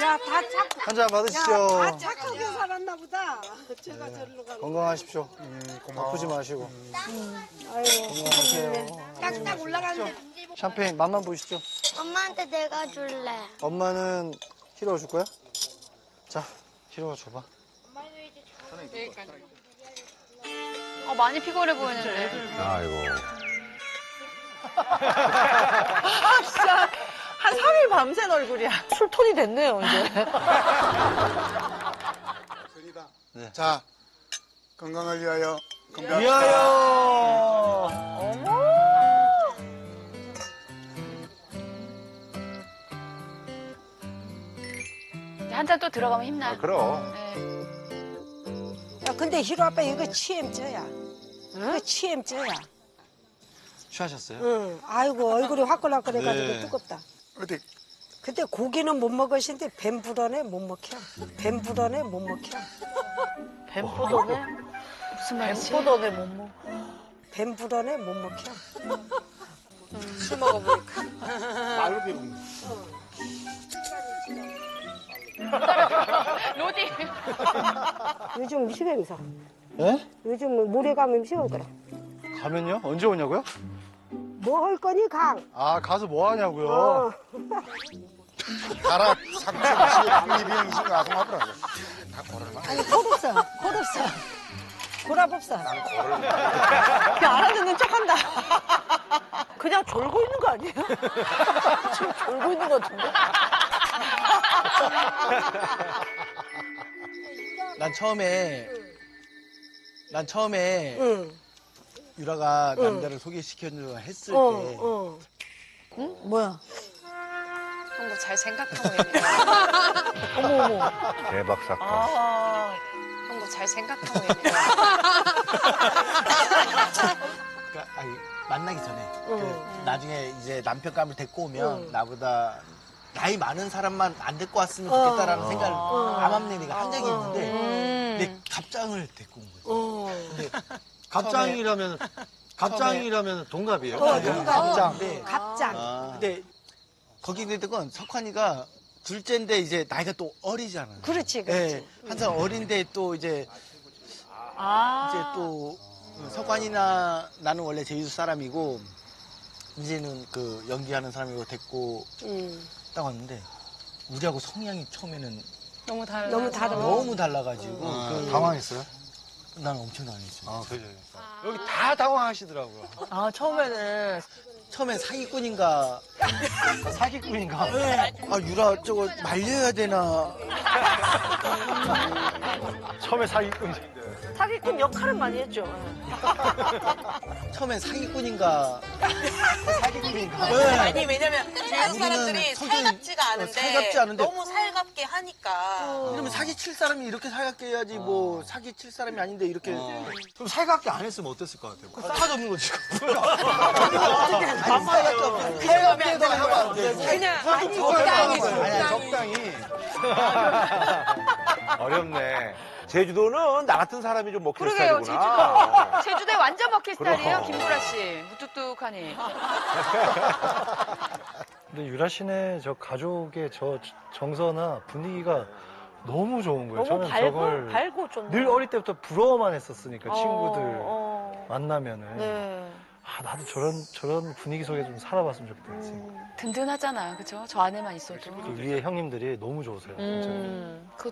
야, 다 착, 한 잔 받으시죠. 다 착하게 살았나 보다. 제가 저리로 가고. 건강하십시오. 아프지 마시고. 아유, 건강하세요. 딱딱 올라가는데. 샴페인 맛만 보시죠. 엄마한테 내가 줄래. 엄마는 히로가 줄 거야? 자, 히로가 줘봐. 어, 많이 피곤해 보이는데. 아이고. 한 3일 밤샌 얼굴이야. 술톤이 됐네요, 이제. 자, 건강을 위하여 건강. 위하여! 한잔 또 들어가면 힘나. 아, 그럼. 네. 야, 근데 히로 아빠 이거 치엠쩌야. 이거 치엠쩌야. 취하셨어요? 응. 아이고, 얼굴이 화끈화끈해가지고 네. 뜨겁다. 어디 근데 고기는 못 먹으신데 뱀 불어내 못 먹혀. 뱀 불어내 못 먹혀. 뱀포도네? 무슨 말이지? 뱀포도네, 못 먹어. 뱀 불어내 못 먹혀. 술 먹어보니까. 말로 배운 로디. 요즘 시간이서. 예? 요즘 모래 가면 시원더라. 가면요? 언제 오냐고요? 뭐 할 거니, 강? 아, 가서 뭐 하냐고요? 어. 가라 상처 없이 국립이 인생 아송하더라고. 다 고르나? 아니, 콜 없어. 콜 없어. 고랍 없어. 그냥 알아듣는 척 한다. 그냥 졸고 있는 거 아니에요? 지금 졸고 있는 거 같은데? 난 처음에 난 처음에 응. 유라가 남자를 소개시켜주려 했을 어, 때 어. 뭐야? 형부 잘 생각하고 있네요. 어머, 어머. 대박 사건. 아, 형부 잘 생각하고 있네요. 그러니까 아니, 만나기 전에 응. 그 나중에 이제 남편감을 데리고 오면 응. 나보다 나이 많은 사람만 안 데리고 왔으면 어. 좋겠다라는 생각을 암암내리가 한 적이 있는데 음. 근데 갑장을 데리고 온. 어. 근데 갑장이라면, 갑장이라면 동갑이에요? 어, 동갑. 갑장. 네. 갑장. 아, 근데 거기 있는 건 석환이가 둘째인데 이제 나이가 또 어리잖아요. 그렇지, 그렇지. 네, 한살 어린데 또 이제 아. 이제 또 석환이나 나는 원래 제주도 사람이고 이제는 그 연기하는 사람이고 데리고 음. 딱 왔는데 우리하고 성향이 처음에는 너무 달라. 너무 다르고. 너무 달라가지고 아, 그 당황했어요? 난 엄청 당했죠. 아, 그래요. 여기 다 당황하시더라고요. 아, 처음에는. 처음엔 사기꾼인가 사기꾼인가? 아 유라 저거 말려야 되나 처음에 사기꾼이. 사기꾼 역할은 많이 했죠. 처음엔 사기꾼인가? 사기꾼인가? 아니 왜냐면 주변 사람들이 우리는 성격이- 살갑지가 않은데, 어, 살갑지 않은데. 너무 살갑게 하니까. 그러면 사기 칠 사람이 이렇게 살갑게 해야지 뭐 사기 칠 사람이 아닌데 이렇게. 좀 살갑게 안 했으면 어땠을 것 같아요? 싸가지 없는 거지. 아니 살갑게 없어 살갑게 해도 하면 안 돼. 그냥 아니 적당히. 적당히 적당히. 어렵네. 제주도는 나 같은 사람이 좀 먹힐 그러게요, 스타일이구나. 제주도. 제주도에 완전 먹힐 스타일이에요, 그럼. 김보라 씨. 무뚝뚝하니. 근데 유라 씨네 저 가족의 저 정서나 분위기가 너무 좋은 거예요. 너무 저는 밝고, 저걸 밝고 좀. 늘 어릴 때부터 부러워만 했었으니까 어, 친구들 어. 만나면은 네. 아 나도 저런 저런 분위기 속에 좀 살아봤으면 좋겠다. 음. 든든하잖아, 그죠? 저 안에만 있어도. 그 위에 형님들이 너무 좋으세요. 진짜. 음. 그